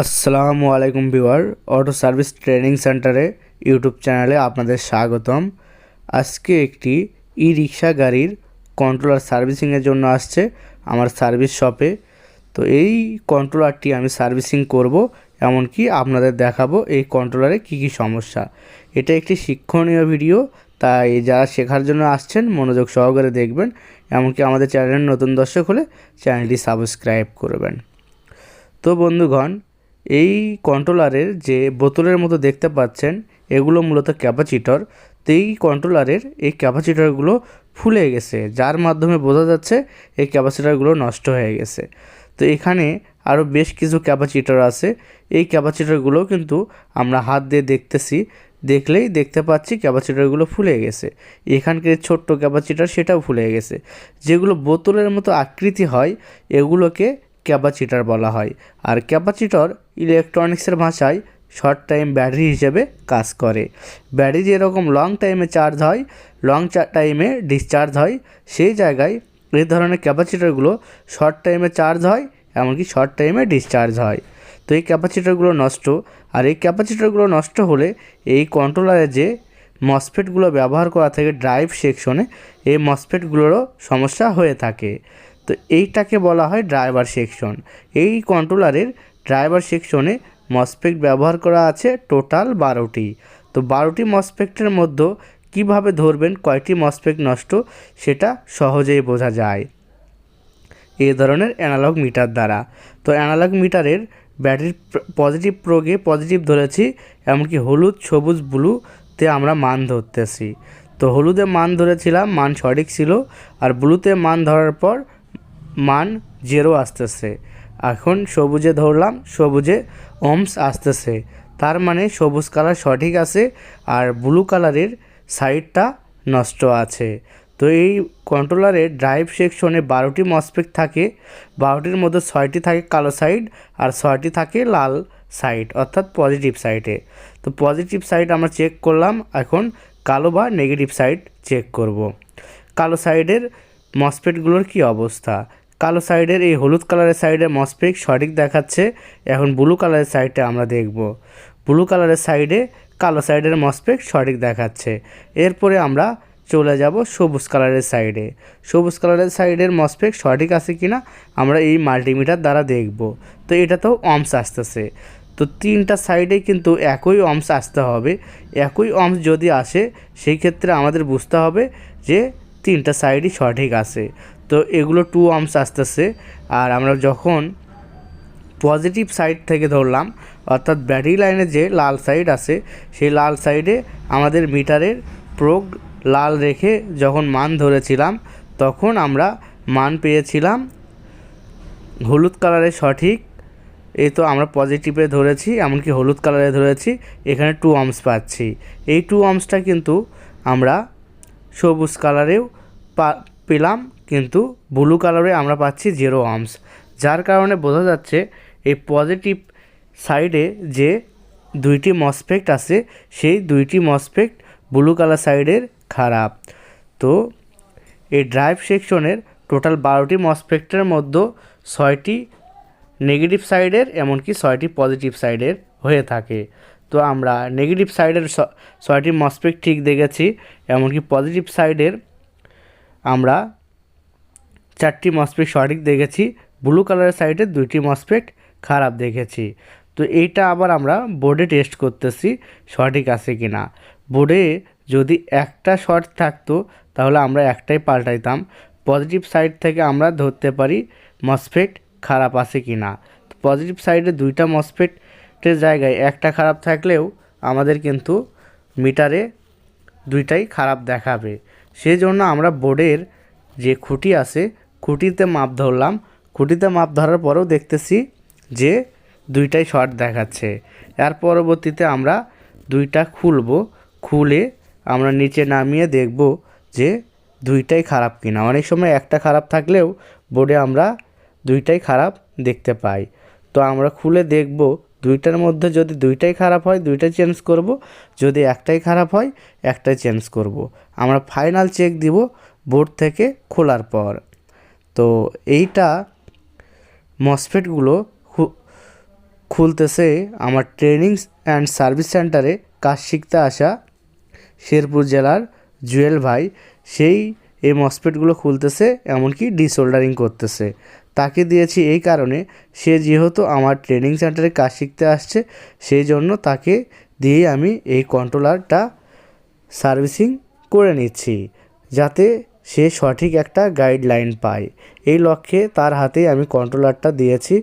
আসসালামু আলাইকুম viewer, auto service training সেন্টারে ইউটিউব চ্যানেলে আপনাদের স্বাগতম। আজকে একটি ই রিক্সা গাড়ির কন্ট্রোলার সার্ভিসিংয়ের জন্য আসছে আমার সার্ভিস শপে। তো এই কন্ট্রোলারটি আমি সার্ভিসিং করব, এমনকি আপনাদের দেখাবো এই কন্ট্রোলারে কী কী সমস্যা। এটা একটি শিক্ষণীয় ভিডিও, তাই যারা শেখার জন্য আসছেন, মনোযোগ সহকারে দেখবেন, এমনকি আমাদের চ্যানেলের নতুন দর্শক হলে চ্যানেলটি সাবস্ক্রাইব করবেন। তো বন্ধুগণ এই কন্ট্রোলারের যে বোতলের মতো দেখতে পাচ্ছেন, এগুলো মূলত ক্যাপাচিটর তো এই কন্ট্রোলারের এই ক্যাপাচিটরগুলো ফুলে গেছে, যার মাধ্যমে বোঝা যাচ্ছে এই ক্যাপাসিটারগুলো নষ্ট হয়ে গেছে। তো এখানে আরও বেশ কিছু ক্যাপাচিটর আছে, এই ক্যাপাচিটরগুলো কিন্তু আমরা হাত দিয়ে দেখতেছি, দেখলেই দেখতে পাচ্ছি ক্যাপাসিটারগুলো ফুলে গেছে। এখানকার ছোট্ট ক্যাপাসিটার সেটাও ফুলে গেছে। যেগুলো বোতলের মতো আকৃতি হয়, এগুলোকে ক্যাপাচিটার বলা হয়। আর ক্যাপাচিটর ইলেকট্রনিক্সের ভাষায় শর্ট টাইম ব্যাটারি হিসেবে কাজ করে। ব্যাটারি যেরকম লং টাইমে চার্জ হয়, লং টাইমে ডিসচার্জ হয়, সেই জায়গায় এই ধরনের ক্যাপাচিটারগুলো শর্ট টাইমে চার্জ হয়, এমনকি শর্ট টাইমে ডিসচার্জ হয়। তো এই ক্যাপাসিটারগুলো নষ্ট। আর এই ক্যাপাচিটারগুলো নষ্ট হলে এই কন্ট্রোলারে যে মসফেটগুলো ব্যবহার করা থাকে ড্রাইভ সেকশনে এই মসফেটগুলোরও সমস্যা হয়ে থাকে। তো এইটাকে বলা হয় ড্রাইভার সেকশন এই কন্ট্রোলারের ড্রাইভার সেকশনে মসপেক্ট ব্যবহার করা আছে টোটাল বারোটি। তো বারোটি মসপেক্টের মধ্যে কীভাবে ধরবেন, কয়টি মসপেক্ট নষ্ট, সেটা সহজেই বোঝা যায়। এ ধরনের অ্যানালগ মিটার দ্বারা। তো অ্যানালগ মিটারের ব্যাটারির পজিটিভ প্রোগে পজিটিভ ধরেছি, এমনকি হলুদ, সবুজ ব্লুতে আমরা মান ধরতেছি। তো হলুদে মান ধরেছিলাম, মান সঠিক ছিল, আর ব্লুতে মান ধরার পর মান জিরো আসতেছে। এখন সবুজে ধরলাম, সবুজে ওমস আসতেছে। তার মানে সবুজ কালার সঠিক আছে আর ব্লু কালারের সাইডটা নষ্ট আছে। তো এই কন্ট্রোলারের ড্রাইভ সেকশনে বারোটি মসপেক থাকে, বারোটির মধ্যে ছয়টি থাকে কালো সাইড আর ছয়টি থাকে লাল সাইড অর্থাৎ পজিটিভ সাইডে তো পজিটিভ সাইড আমরা চেক করলাম, এখন কালো বা নেগেটিভ সাইড চেক করব। কালো সাইডের মসপেটগুলোর কি অবস্থা? কালো সাইডের, এই হলুদ কালারের সাইডে মসপেক সঠিক দেখাচ্ছে। এখন ব্লু কালারের সাইডে আমরা দেখব। ব্লু কালারের সাইডে কালো সাইডের মসপেক সঠিক দেখাচ্ছে। এরপরে আমরা চলে যাব সবুজ কালারের সাইডে। সবুজ কালারের সাইডের মসপেক সঠিক আছে কি না আমরা এই মাল্টিমিটার দ্বারা দেখব। তো এটা তো অমস আসতেছে। তো তিনটা সাইডে কিন্তু একই অমস আসতে হবে। একই অমস যদি আসে, সেই ক্ষেত্রে আমাদের বুঝতে হবে যে তিনটা সাইডই সঠিক আছে। তো এগুলো টু আর্মস আসতেছে। আর আমরা যখন পজিটিভ সাইড থেকে ধরলাম, অর্থাৎ ব্যাটারি লাইনে যে লাল সাইড আছে, সেই লাল সাইডে আমাদের মিটারের প্রোগ লাল রেখে যখন মান ধরেছিলাম, তখন আমরা মান পেয়েছিলাম হলুদ কালারের সঠিক। এই তো আমরা পজিটিভে ধরেছি, এমনকি হলুদ কালারে ধরেছি, এখানে টু আর্মস পাচ্ছি। এই টু আর্মসটা কিন্তু আমরা সবুজ কালারেও পেলাম। কিন্তু ব্লু কালারে আমরা পাচ্ছি জিরো আর্মস যার কারণে বোঝা যাচ্ছে এই পজিটিভ সাইডে যে দুইটি মসপেক্ট আছে, সেই দুইটি মসপেক্ট ব্লু কালার সাইডের খারাপ। তো এই ড্রাইভ সেকশনের টোটাল বারোটি মসপেক্টের মধ্যে ছয়টি নেগেটিভ সাইডের এমনকি ছয়টি পজিটিভ সাইডের হয়ে থাকে। তো আমরা নেগেটিভ সাইডের ছয়টি মসপেক্ট ঠিক দেখেছি, এমনকি পজিটিভ সাইডের আমরা চারটি মসপেট সঠিক দেখেছি ব্লু কালারের সাইডে দুইটি মসপেট খারাপ দেখেছি। তো এইটা আবার আমরা বোর্ডে টেস্ট করতেছি, সঠিক আছে কি না বোর্ডে যদি একটা শর্ট থাকতো, তাহলে আমরা একটাই পাল্টাইতাম। পজিটিভ সাইড থেকে আমরা ধরতে পারি মসফেট খারাপ আছে কি না পজিটিভ সাইডে দুইটা মসফেটের জায়গায় একটা খারাপ থাকলেও আমাদের কিন্তু মিটারে দুইটাই খারাপ দেখাবে। সেই জন্য আমরা বোর্ডের যে খুঁটি আছে খুঁটিতে মাপ ধরলাম। খুঁটিতে মাপ ধরার পরেও দেখতেছি যে দুইটাই শর্ট দেখাচ্ছে। এর পরবর্তীতে আমরা দুইটা খুলব। খুলে আমরা নিচে নামিয়ে দেখব যে দুইটাই খারাপ কিনা। অনেক সময় একটা খারাপ থাকলেও বোর্ডে আমরা দুইটাই খারাপ দেখতে পাই। তো আমরা খুলে দেখব দুইটার মধ্যে যদি দুইটাই খারাপ হয় দুইটাই চেঞ্জ করব। যদি একটাই খারাপ হয়, একটাই চেঞ্জ করব। আমরা ফাইনাল চেক দিব বোর্ড থেকে খোলার পর। তো এইটা মসফেটগুলো খুলতেছে আমার ট্রেনিং অ্যান্ড সার্ভিস সেন্টারে কাজ শিখতে আসা শেরপুর জেলার জুয়েল ভাই। সেই এই মসপেটগুলো খুলতেছে, এমনকি ডিসোল্ডারিং করতেছে। তাকে দিয়েছি এই কারণে সে যেহেতু আমার ট্রেনিং সেন্টারে কাজ শিখতে আসছে, সেই জন্য তাকে দিয়েই আমি এই কন্ট্রোলারটা সার্ভিসিং করে নিচ্ছি। যাতে সে সঠিক একটা গাইডলাইন পায়। এই লক্ষ্যে তার হাতেই আমি কন্ট্রোলারটা দিয়েছি।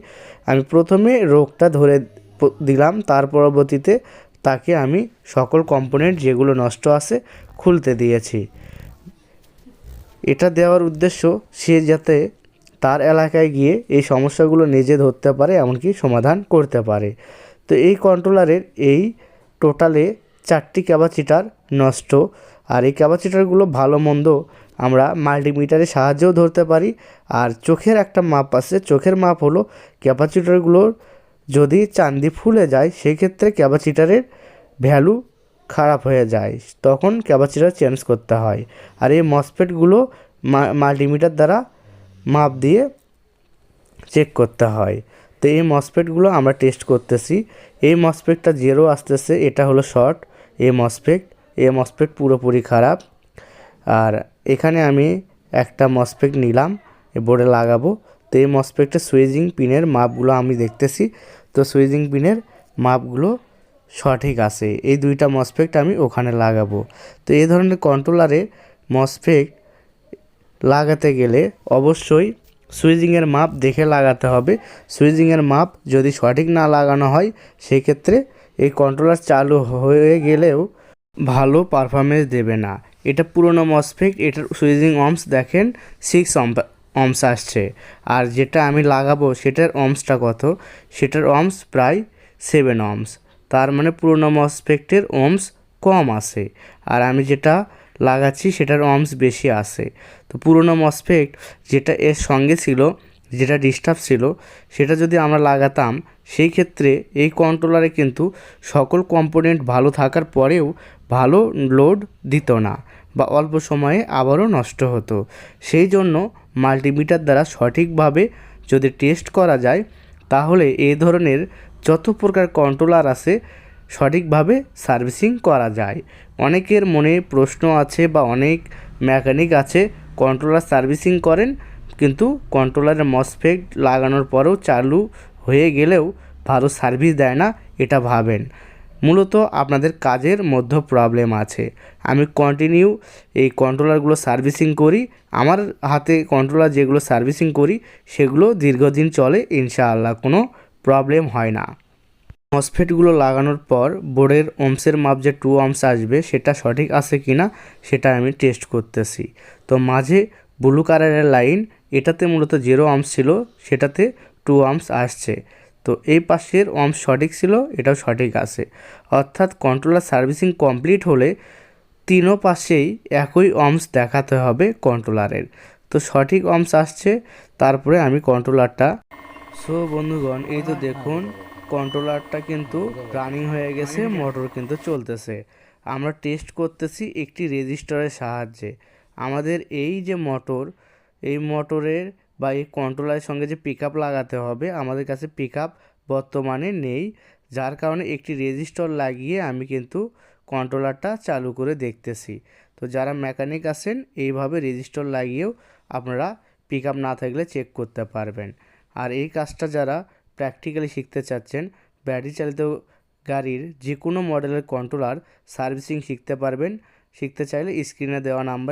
আমি প্রথমে রোগটা ধরে দিলাম, তার পরবর্তীতে তাকে আমি সকল কম্পোনেন্ট যেগুলো নষ্ট আছে খুলতে দিয়েছি। এটা দেওয়ার উদ্দেশ্য সে যাতে তার এলাকায় গিয়ে এই সমস্যাগুলো নিজে ধরতে পারে, এমনকি সমাধান করতে পারে। তো এই কন্ট্রোলারের এই টোটালে চারটি ক্যাপাসিটার নষ্ট। আর এই ক্যাপাসিটারগুলো ভালো মন্দ আমরা মাল্টিমিটারের সাহায্যেও ধরতে পারি। আর চোখের একটা মাপ আছে, চোখের মাপ হলো ক্যাপাসিটারগুলোর যদি চান্দি ফুলে যায়, সেক্ষেত্রে ক্যাপাসিটারের ভ্যালু খারাপ হয়ে যায়, তখন ক্যাপাসিটার চেঞ্জ করতে হয়। আর এই মসফেটগুলো মাল্টিমিটার দ্বারা মাপ দিয়ে চেক করতে হয়। তো এই মসফেটগুলো আমরা টেস্ট করতেছি। এই মসফেটটা জেরো আসতেছে, এটা হলো শর্ট এই মসফেট এই মসফেট পুরোপুরি খারাপ। আর এখানে আমি একটা মসফেট নিলাম বোর্ডে লাগাবো। তো এই মসফেটের সুইজিং পিনের মাপগুলো আমি দেখতেছি। তো সুইজিং পিনের মাপগুলো সঠিক আছে। এই দুইটা মসফেট আমি ওখানে লাগাবো। তো এই ধরনের কন্ট্রোলারে মসফেট লাগাতে গেলে অবশ্যই সুইজিংয়ের মাপ দেখে লাগাতে হবে। সুইজিংয়ের মাপ যদি সঠিক না লাগানো হয়, সেক্ষেত্রে এই কন্ট্রোলার চালু হয়ে গেলেও ভালো পারফরমেন্স দেবে না। এটা পুরনো মসফেক্ট এটার সুইজিং অমস দেখেন সিক্স অমস আসছে। আর যেটা আমি লাগাবো সেটার অমসটা কত? সেটার অমস প্রায় সেভেন অমস তার মানে পুরনো মসফেক্টের ওমস কম আছে। আর আমি যেটা লাগাচ্ছি সেটার অমস বেশি আছে। তো পুরনো মসফেক্ট যেটা এর সঙ্গে ছিল যেটা ডিস্টার্ব ছিল, সেটা যদি আমরা লাগাতাম, সেই ক্ষেত্রে এই কন্ট্রোলারে কিন্তু সকল কম্পোনেন্ট ভালো থাকার পরেও ভালো লোড দিত না বা অল্প সময়ে আবারও নষ্ট হতো। সেই জন্য মাল্টিমিটার দ্বারা সঠিকভাবে যদি টেস্ট করা যায়, তাহলে এই ধরনের যত প্রকার কন্ট্রোলার আছে, সঠিকভাবে সার্ভিসিং করা যায়। অনেকের মনে প্রশ্ন আছে বা অনেক মেকানিক আছে কন্ট্রোলার সার্ভিসিং করেন কিন্তু কন্ট্রোলারের মসফেট লাগানোর পরেও চালু হয়ে গেলেও ভালো সার্ভিস দেয় না, এটা ভাবেন। মূলত আপনাদের কাজের মধ্যে প্রবলেম আছে। আমি কন্টিনিউ এই কন্ট্রোলারগুলো সার্ভিসিং করি, আমার হাতে কন্ট্রোলার যেগুলো সার্ভিসিং করি, সেগুলো দীর্ঘদিন চলে, ইনশাআল্লাহ কোনো প্রবলেম হয় না। মসফেটগুলো লাগানোর পর বোর্ডের ওমসের মাপ যে টু অমস আসবে, সেটা সঠিক আছে কি না সেটা আমি টেস্ট করতেছি। তো মাঝে ব্লু কালারের লাইন এটাতে মূলত জিরো আর্মস ছিল, সেটাতে টু আর্মস আসছে। তো এই পাশের অমস সঠিক ছিল, এটাও সঠিক আছে। অর্থাৎ কন্ট্রোলার সার্ভিসিং কমপ্লিট হলে তিনও পাশেই একই অমস দেখাতে হবে কন্ট্রোলারের তো সঠিক অমস আসছে, তারপরে আমি কন্ট্রোলারটা সো বন্ধুগণ, এই তো দেখুন কন্ট্রোলারটা কিন্তু রানিং হয়ে গেছে মোটর কিন্তু চলতেছে। আমরা টেস্ট করতেছি একটি রেজিস্টারের সাহায্যে। আমাদের এই যে মোটর এই মোটরের বা এই কন্ট্রোলারের সঙ্গে যে পিক লাগাতে হবে, আমাদের কাছে পিক বর্তমানে নেই। যার কারণে একটি রেজিস্টর লাগিয়ে আমি কিন্তু কন্ট্রোলারটা চালু করে দেখতেছি। তো যারা মেকানিক আছেন, এইভাবে রেজিস্টার লাগিয়েও আপনারা পিক না থাকলে চেক করতে পারবেন। আর এই কাজটা যারা প্র্যাকটিক্যালি শিখতে চাচ্ছেন ব্যাটারি চালিত গাড়ির যে কোনো মডেলের কন্ট্রোলার সার্ভিসিং শিখতে পারবেন। শিখতে চাইলে স্ক্রিনে দেওয়া নাম্বারে